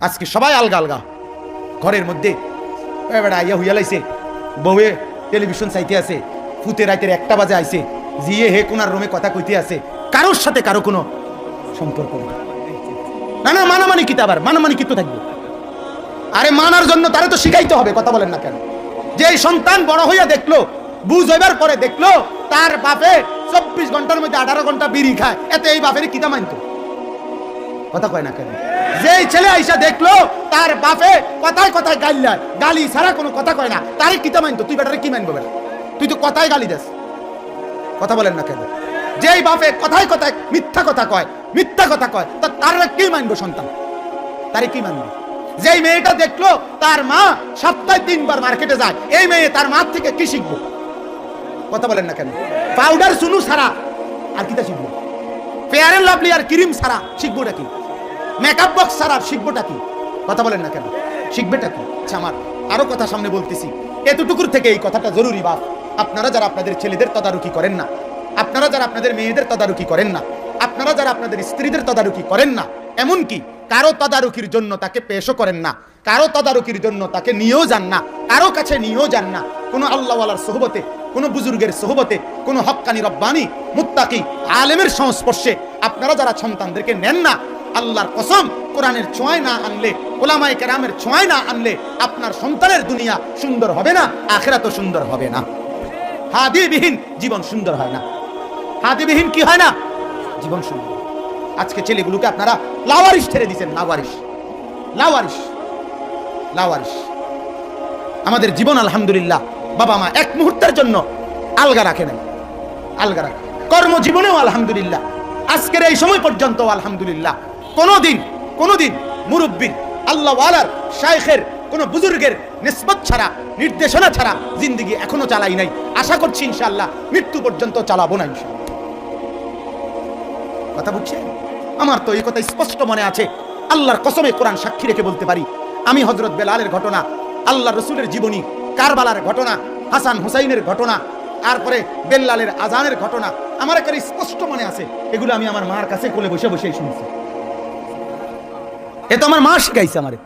আজকে সবাই আলগা আলগা। ঘরের মধ্যে বেটা আইয়া হুইয়া লাইছে। বউয়ে টেলিভিশন চাইতে আছে, ফুতে রাতের একটা বাজে আইছে। জিয়ে হে কোনার রুমে কথা কইতে আছে, কারোর সাথে কারও কোনো সম্পর্ক নেই। না না, মানামানি কিতা আবার? মানামানি কিতো থাকবে? আরে মানার জন্য তারে তো শিখাইতে হবে, কথা বলেন না কেন? যে সন্তান বড় হইয়া দেখল, বুঝ হইবার পরে দেখল, তার বাপে চব্বিশ ঘণ্টার মধ্যে আঠারো ঘণ্টা বিড়ি খায়। এতে এই বাপের কিতা মানতো কথা কয় না কেন? যেই ছেলে আইসা দেখল, তার বাপে কথায় কথায় গাইলায় গালি ছাড়া কোনো কথা কয় না। তারে কিতা মানতো তুই বেটারে কি মানবো তুই তো কথায় গালি দেস। কথা বলেন না কেন? যেই বাপে কথায় কথায় মিথ্যা কথা কয়, মিথ্যা কথা কয়, তা তার কি মানবো সন্তান? তারে কি মানবে যেই মেয়েটা দেখল, তার মা সপ্তাহে তিনবার মার্কেটে যায়। এই মেয়ে তার মা থেকে কি শিখব? কথা বলেন না কেন? পাউডার সুনু ছাড়া আর কিটা শিখব? এন্ড লাভলি আর ক্রিম ছাড়া শিখবোটা কি? মেকআপ বক্স ছাড়া শিখবোটা কি? কথা বলেন না কেন? শিখবেটা কি? আচ্ছা আমার আরও কথা সামনে বলতেছি। এতটুকুর থেকে এই কথাটা জরুরি, বাপ। আপনারা যারা আপনাদের ছেলেদের তদারকি করেন না, আপনারা যারা আপনাদের মেয়েদের তদারকি করেন না, আপনারা যারা আপনাদের স্ত্রীদের তদারকি করেন না, এমনকি কারও তদারকির জন্য তাকে পেশও করেন না, কারও তদারকির জন্য তাকে নিয়েও যান না, কারও কাছে নিয়েও যান না, কোনো আল্লাহওয়ালার সোহবতে, কোনো বুজুর্গের সোহবতে, কোনো হক্কানি রব্বানি, মুত্তাকি, আলেমের সংস্পর্শে আপনারা যারা সন্তানদেরকে নেন না আল্লাহর কসম, কোরআনের ছোঁয়ায় না আনলে, ওলামায়ে কেরামের ছোঁয়ায় না আনলে আপনার সন্তানের দুনিয়া সুন্দর হবে না আখেরা তো সুন্দর হবে না। হাদিবিহীন জীবন সুন্দর হয় না। হাদিবিহীন কি হয় না? জীবন সুন্দর। আজকে ছেলেগুলোকে আপনারা লাওয়ারিশ ছেড়ে দিচ্ছেন লাওয়ারিশ। লাওয়ারিশ। লাওয়ারিশ। আমাদের জীবন আলহামদুলিল্লাহ, বাবা মা এক মুহূর্তের জন্য আলগা রাখে নাই। আলগা রাখে। কর্মজীবনেও আলহামদুলিল্লাহ। আজকের এই সময় পর্যন্ত আলহামদুলিল্লাহ। কোনোদিন কোনোদিন মুরব্বীর, আল্লাহ আলার শাইখের, কোনো বুজুর্গের নিসবত ছাড়া, নির্দেশনা ছাড়া জিন্দিগি এখনও চালাই নাই। আশা করছি ইনশাআল্লাহ মৃত্যু পর্যন্ত চালাবো না কথা বুঝছে আমার তো এই কথা স্পষ্ট মনে আছে। আল্লাহর কসমে কোরআন সাক্ষী রেখে বলতে পারি। আমি হজরত বেলালের ঘটনা আল্লাহ রসুলের জীবনী, কারবালার ঘটনা, হাসান হুসাইনের ঘটনা, তারপরে বেল্লালের আজানের ঘটনা, আমার একেবারে স্পষ্ট মনে আছে। এগুলো আমি আমার মার কাছে কোলে বসে বসেই শুনছি। এ তো আমার মা শিখাইছে আমারে।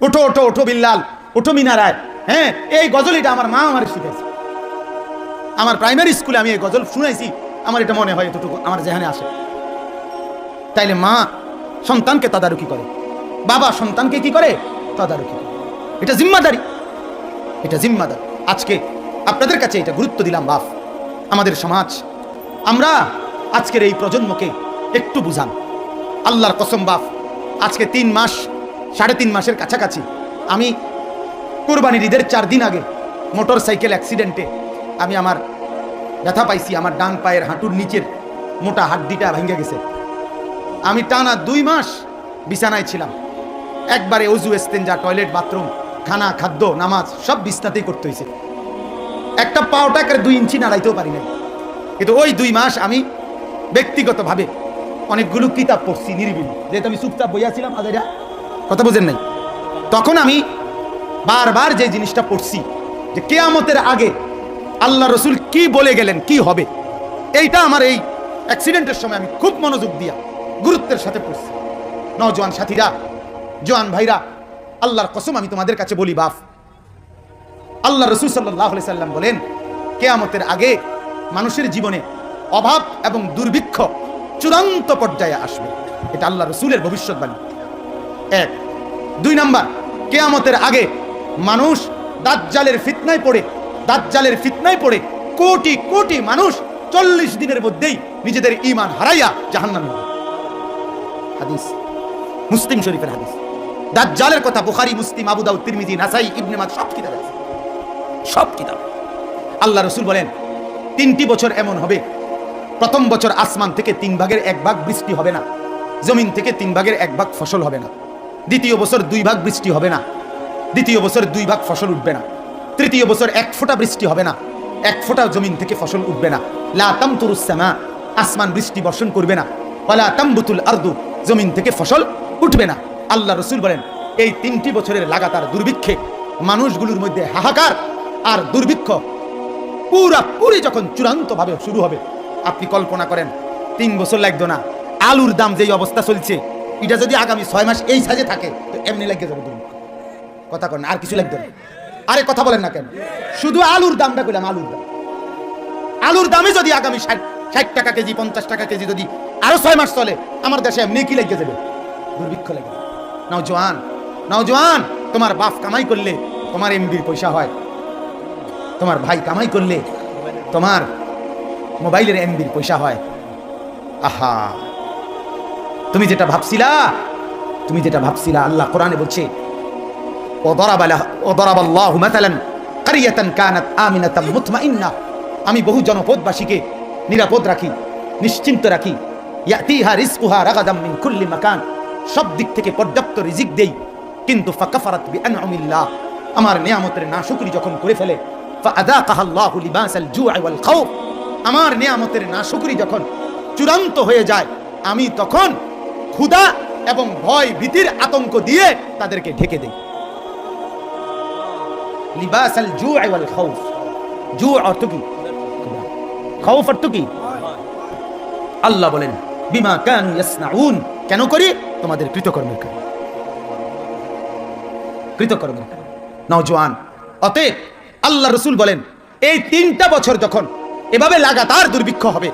ওঠো ওঠো ওঠো বিল্লাল, ওঠো মিনারায়। হ্যাঁ এই গজলিটা আমার মা আমার শিখাইছে। আমার প্রাইমারি স্কুলে আমি এই গজল শুনাইছি, আমার এটা মনে হয় এতটুকু আমার যেখানে আসে। তাইলে মা সন্তানকে তদারকি করে, বাবা সন্তানকে কি করে? তদারকি করে। এটা জিম্মাদারি, এটা জিম্মাদার। আজকে আপনাদের কাছে এটা গুরুত্ব দিলাম, বাপ। আমাদের সমাজ, আমরা আজকের এই প্রজন্মকে একটু বুঝান। আল্লাহর কসম, বাপ। আজকে তিন মাস, সাড়ে তিন মাসের কাছাকাছি। আমি কোরবানির ঈদের চার দিন আগে মোটর সাইকেল অ্যাক্সিডেন্টে আমি আমার ব্যথা পাইছি, আমার ডান পায়ের হাঁটুর নিচের মোটা হাড্ডিটা ভেঙে গেছে। আমি টানা দুই মাস বিছানায় ছিলাম। একবারে অজু, এস্তেঞ্জা, টয়লেট, বাথরুম, খানা, খাদ্য, নামাজ সব বিছনাতেই করতে হয়েছে। একটা পাওটা করে দুই ইঞ্চি নাড়াইতেও পারি নাই। কিন্তু ওই দুই মাস আমি ব্যক্তিগতভাবে অনেকগুলো কিতাব পড়ছি নিরিবিলি। যেহেতু আমি চুপচাপ বইয়াছিলাম আদেরা কথা বুঝেন নাই। তখন আমি বারবার যে জিনিসটা পড়ছি, যে কেয়ামতের আগে আল্লাহ রসুল কি বলে গেলেন, কি হবে, এইটা আমার এই অ্যাক্সিডেন্টের সময় আমি খুব মনোযোগ দিয়া গুরুত্বের সাথে পড়ছি। নজওয়ান সাথীরা, জোয়ান ভাইরা, আল্লাহর কসম আমি তোমাদের কাছে বলি, বাফ। আল্লাহ রসুল সাল্লাহ সাল্লাম বলেন, কেয়ামতের আগে মানুষের জীবনে অভাব এবং দুর্ভিক্ষ চূড়ান্ত পর্যায়ে আসবে। এটা আল্লাহ রসুলের ভবিষ্যৎবাণী। এক। দুই নাম্বার, কেয়ামতের আগে মানুষ দাজ্জালের ফিতনায় পড়ে, দাজ্জালের ফিতনায় পড়ে কোটি কোটি মানুষ চল্লিশ দিনের মধ্যেই নিজেদের ইমান হারাইয়া জাহান্নামে যাবে। হাদিস, মুসলিম শরীফের হাদিস। দাজ্জালের কথা বুখারী, মুসলিম, আবু দাউদ, তিরমিজি, নাসাই, ইবনে মাজ, সব কিতাবে আছে। সব কিতাব। আল্লাহ রসুল বলেন, তিনটি বছর এমন হবে প্রথম বছর আসমান থেকে তিন ভাগের এক ভাগ বৃষ্টি হবে না। জমিন থেকে তিন ভাগের এক ভাগ ফসল হবে না। দ্বিতীয় বছর দুই ভাগ বৃষ্টি হবে না। দ্বিতীয় বছর দুই ভাগ ফসল উঠবে না। তৃতীয় বছর এক ফোঁটা বৃষ্টি হবে না। এক ফোঁটা জমিন থেকে ফসল উঠবে না। লা তামতুরুসামা আসমান বৃষ্টি বর্ষণ করবে না। ওয়ালা তামবুতুল আরদু, জমিন থেকে ফসল উঠবে না। আল্লাহ রসুল বলেন, এই তিনটি বছরের লাগাতার দুর্ভিক্ষে মানুষগুলোর মধ্যে হাহাকার আর দুর্ভিক্ষ পুরা পুরি যখন চূড়ান্ত ভাবে শুরু হবে আপনি কল্পনা করেন, তিন বছর লাগতো না, আলুর দাম যেই অবস্থা চলছে, এটা যদি আগামী ছয় মাস এই সাজে থাকে, তো এমনি লাগিয়ে যাবে দুর্ভিক্ষ কথা করেন আর কিছু লাগবে না। আরে কথা বলেন না কেন? শুধু আলুর দামটা কইলাম, আলুর দাম। আলুর দামে যদি আগামী ষাট ষাট টাকা কেজি, পঞ্চাশ টাকা কেজি যদি আরও ছয় মাস চলে, আমার দেশে এমনি কি লেগে যাবে? দুর্ভিক্ষ লেগে নাও জোয়ান নাও জোয়ান, তোমার বাপ কামাই করলে তোমার এমবির পয়সা হয়। তোমার ভাই কামাই করলে তোমার মোবাইলের এমবির পয়সা হয়। আহা। তুমি যেটা ভাবছিলা, তুমি যেটা ভাবছিলা, আল্লাহ কোরআনে বলছে আমি বহু জনপদবাসীকে নিরাপদ রাখি, নিশ্চিন্ত রাখি। মাকান। সব দিক থেকে পর্যাপ্ত রিজিক দেই, কিন্তু আমার নিয়ামতের না নাশুকরি যখন করে ফেলে ফাআযাকাহা আল্লাহু লিবাসাল জুআ ওয়াল আমার নিয়ামতের নাশুকরি যখন চূড়ান্ত হয়ে যায়, আমি তখন ক্ষুধা এবং ভয় ভীতির আতঙ্ক দিয়ে তাদেরকে ঢেকে দেই। আল্লাহ বলেন, বিমা কানু করি? তোমাদের কৃতকর্মের কারণে। কৃতকর্মের কারণে। অতএব আল্লাহ রসুল বলেন, এই তিনটা বছর যখন এভাবে লাগাতার দুর্ভিক্ষ হবে।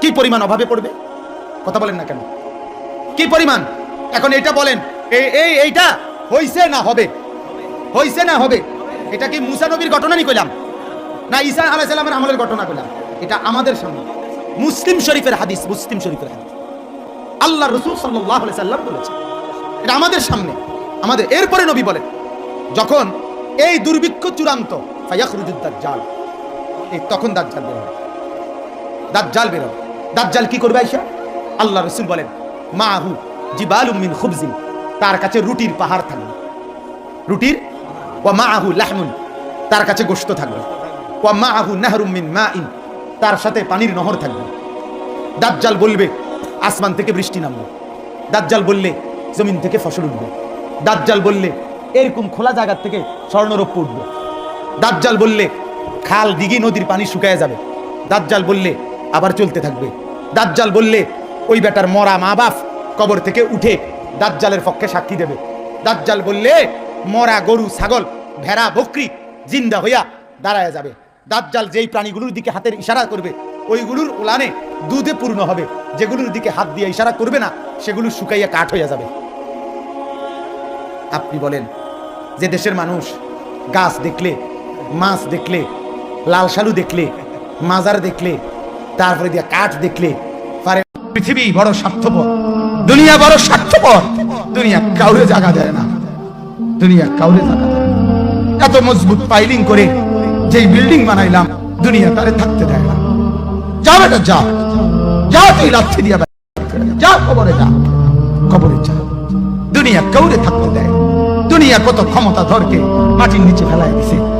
কি পরিমাণ অভাবে পড়বে? কথা বলেন না কেন? কি পরিমাণ? এখন এটা বলেন এই এই এইটা হইছে না হবে? হইছে না হবে? এটা কি মুসা নবীর ঘটনা নি কইলাম? না ঈসা আলাইসাল্লামের আমলের ঘটনা কইলাম? এটা আমাদের সামনে। মুসলিম শরীফের হাদিস, মুসলিম শরীফের হাদিস। আল্লাহ রসুল সাল্লাহ সাল্লাম বলেছে এটা আমাদের সামনে। আমাদের এরপরে নবী বলেন, যখন এই দুর্ভিক্ষ চূড়ান্ত জাল এই তখন দাজ্জাল বেরোবে। দাজ্জাল বেরোবে। দাজ্জাল কি করবে আইসা? আল্লাহ রসুল বলেন, মাহু জিবালুম মিন খুবজিন। তার কাছে রুটির পাহাড় থাকবে। রুটির? ওয়া মাআহু লাহমুন। তার কাছে গোশত থাকবে। ওয়া মাআহু নাহরুম মিন মাইন। তার সাথে পানির নহর থাকবে। দাজ্জাল বলবে, আসমান থেকে বৃষ্টি নামবে। দাজ্জাল বললে, জমিন থেকে ফসল উঠবে। দাজ্জাল বললে, এরকম খোলা জায়গার থেকে স্বর্ণরৌপ্য উঠবে। দাজ্জাল বললে খাল দিঘি নদীর পানি শুকায় যাবে। দাজ্জাল বললে, আবার চলতে থাকবে। দাজ্জাল বললে, ওই বেটার মরা মা বাপ কবর থেকে উঠে দাজ্জালের পক্ষে সাক্ষী দেবে। দাজ্জাল বললে, মরা গরু, ছাগল, ভেড়া, বকরি জিন্দা হইয়া দাঁড়ায় যাবে। দাজ্জাল যেই প্রাণীগুলোর দিকে হাতের ইশারা করবে, ওইগুলোর উলানে দুধে পূর্ণ হবে। যেগুলোর দিকে হাত দিয়ে ইশারা করবে না, সেগুলো শুকাইয়া কাঠ হইয়া যাবে। আপনি বলেন, যে দেশের মানুষ গাছ দেখলে মাছ দেখলে, লাল সালু দেখলে, মাজার দেখলে, তারপরে দিয়ে কাঠ দেখলে, পারে পৃথিবী বড় স্বার্থপর, দুনিয়া বড় স্বার্থপর, দুনিয়া কাউরে জায়গা দেয় না, দুনিয়া কাউরে জায়গা দেয় এত মজবুত পাইলিং করে যেই বিল্ডিং বানাইলাম, দুনিয়া তারে থাকতে দেয় না। যা বেটা যা যা তুই লাথি দিয়া যা কবরে যা। কবরে যা। দুনিয়া কাউরে থাকতে দেয় দুনিয়া কত ক্ষমতা ধরকে মাটির নিচে ফেলায় দিছে।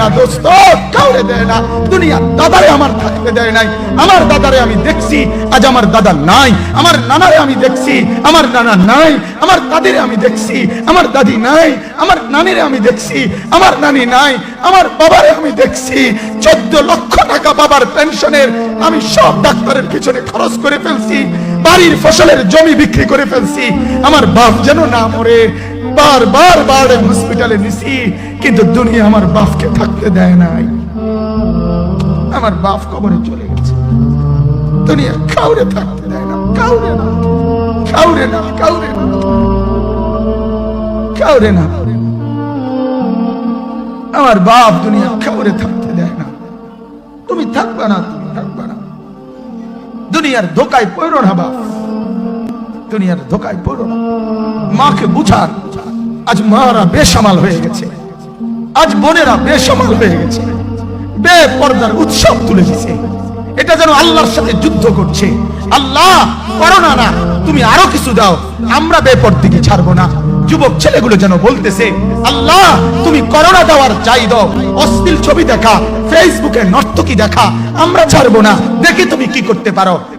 না দোস্ত দেয় না। দুনিয়া দাদারে আমার থাকতে দেয় নাই। আমার দাদারে আমি দেখছি, আজ আমার দাদা নাই। আমার নানারে আমি দেখছি, আমার নানা নাই। আমার দাদিরে আমি দেখছি, আমার দাদি নাই। আমার নানিরে আমি দেখছি, আমার নানি নাই। আমার বাবারে আমি দেখছি। চোদ্দ লক্ষ টাকা বাবার পেনশনের আমি সব ডাক্তারের পিছনে খরচ করে ফেলছি। বাড়ির ফসলের জমি বিক্রি করে ফেলছি। আমার বাপ যেন না মরে বারবার বার হসপিটালে নিছি, কিন্তু দুনিয়া আমার বাপকে থাকতে দেয় নাই। আমার বাপ কবরে চলে গেছে। দুনিয়া কাউরে থাকতে দেয় না, কাউরে না কাউরে না কাউরে না কাউরে না। আমার বাপ দুনিয়া কাউরে থাকতে দেয় না। তুমি থাকবা না, তুমি থাকবা না। দুনিয়ার ধোকায় পড়ো না বাপ। দুনিয়ার ধোকায় পড়ো না। মাকে বুঝান, আজ মারা বেসামাল হয়ে গেছে। আজ বোনেরা বেসামাল হয়ে গেছে। বে পর্দার উৎসব তুলে দিছে। এটা যেন আল্লাহর সাথে যুদ্ধ করছে। আল্লাহ করো না না, তুমি আরও কিছু দাও। আমরা বেপরদিকে ছাড়বো না। যুবক ছেলেগুলো যেন বলতেছে, আল্লাহ, তুমি করোনা দেওয়ার চাই দাও, অশ্লীল ছবি দেখা ফেসবুকে নর্তকী দেখা, আমরা ছাড়বো না। দেখি তুমি কি করতে পারো?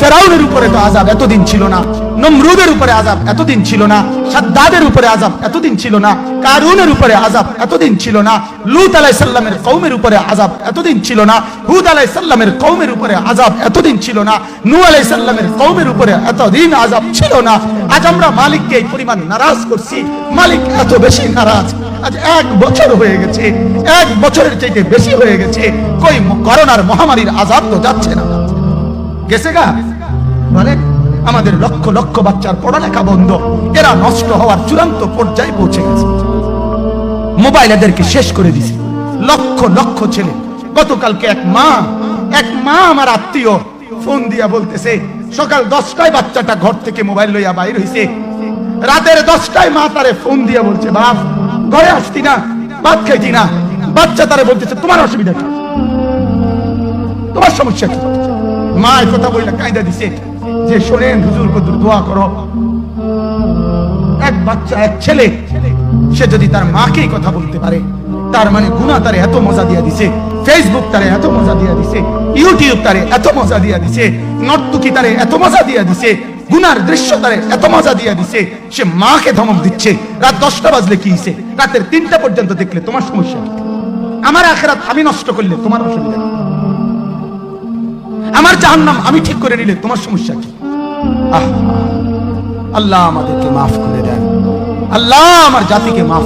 ফেরাউনের উপরে তো আজাব এতদিন ছিল না, নমরুদের উপরে আজাব এতদিন ছিল না, সাদ্দাদের উপরে আজাব এতদিন ছিল না, কারুনের উপরে আজাব এতদিন ছিল না, লুত আলাই সাল্লামের কৌমের উপরে আজাব এতদিন ছিল না, হুদ আলাই সাল্লামের কৌমের উপরে আজাব এতদিন ছিল না নু আলাই সাল্লামের কৌমের উপরে এতদিন আজাব ছিল না। আজ আমরা মালিককে এই পরিমাণ নারাজ করছি, মালিক এত বেশি নারাজ, আজ এক বছর হয়ে গেছে, এক বছরের চাইতে বেশি হয়ে গেছে, কই করোনার মহামারীর আজাব তো যাচ্ছে না। গেছে গা আমাদের লক্ষ লক্ষ বাচ্চার পড়ালেখা বন্ধ। এরা নষ্ট হওয়ার চূড়ান্ত পর্যায়ে পৌঁছে গেছে। মোবাইল এদেরকে শেষ করে দিছে। লক্ষ লক্ষ ছেলে। গতকালকে এক মা এক মা আমার আত্মীয় ফোন দিয়া বলতেছে, সকাল দশটায় বাচ্চাটা ঘর থেকে মোবাইল লইয়া বাইর হইছে। রাতের দশটায় মা তারে ফোন দিয়া বলছে, বাপ, ঘরে আসতি না, ভাত খাইতি না। বাচ্চা তারে বলতেছে, তোমার অসুবিধা কি? তোমার সমস্যা কি? মা কথা বইলা কায়দা দিছে, যে শোনেন হুজুর কদুর দোয়া করো। এক বাচ্চা, এক ছেলে, সে যদি তার মাকে কথা বলতে পারে, তার মানে গুণা তারে এত মজা দিয়া দিছে ফেসবুক তারে এত মজা দিয়া দিছে ইউটিউব তারে এত মজা দিয়া দিছে, নর্তুকি তারে এত মজা দিয়া দিছে, গুনার দৃশ্য তারে এত মজা দিয়া দিছে, সে মাকে ধমক দিচ্ছে। রাত দশটা বাজলে কি হইছে? রাতের তিনটা পর্যন্ত দেখলে তোমার সমস্যা আমার আখেরাত আমি নষ্ট করলে তোমার অসুবিধা? আমার জাহান্নাম আমি ঠিক করে নিলে তোমার সমস্যা কি? আল্লাহ আমাদেরকে মাফ করে দেন। আল্লাহ আমার জাতিকে মাফ